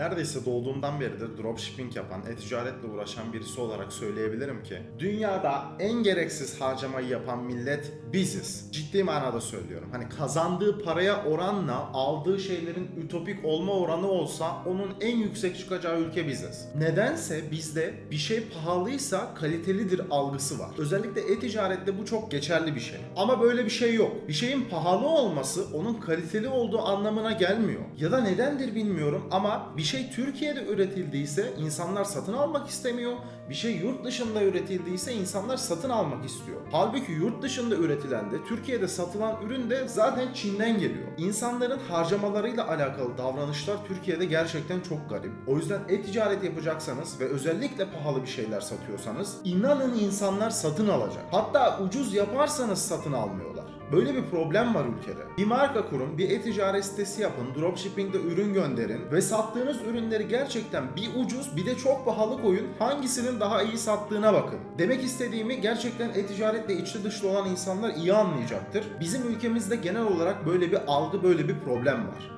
Neredeyse doğduğumdan beridir dropshipping yapan, e-ticaretle uğraşan birisi olarak söyleyebilirim ki dünyada en gereksiz harcamayı yapan millet biziz. Ciddi manada söylüyorum. Hani kazandığı paraya oranla aldığı şeylerin ütopik olma oranı olsa onun en yüksek çıkacağı ülke biziz. Nedense bizde bir şey pahalıysa kalitelidir algısı var. Özellikle e-ticarette bu çok geçerli bir şey. Ama böyle bir şey yok. Bir şeyin pahalı olması onun kaliteli olduğu anlamına gelmiyor. Ya da nedendir bilmiyorum ama bir şey Türkiye'de üretildiyse insanlar satın almak istemiyor. Bir şey yurt dışında üretildiyse insanlar satın almak istiyor. Halbuki yurt dışında üretilen de Türkiye'de satılan ürün de zaten Çin'den geliyor. İnsanların harcamalarıyla alakalı davranışlar Türkiye'de gerçekten çok garip. O yüzden e-ticaret yapacaksanız ve özellikle pahalı bir şeyler satıyorsanız inanın insanlar satın alacak. Hatta ucuz yaparsanız satın almıyorlar. Böyle bir problem var ülkede. Bir marka kurun, bir e-ticaret sitesi yapın, dropshipping'de ürün gönderin ve sattığınız ürünleri gerçekten bir ucuz bir de çok pahalı koyun. Hangisinin daha iyi sattığına bakın. Demek istediğimi gerçekten e-ticaretle içli dışlı olan insanlar iyi anlayacaktır. Bizim ülkemizde genel olarak böyle bir algı, böyle bir problem var.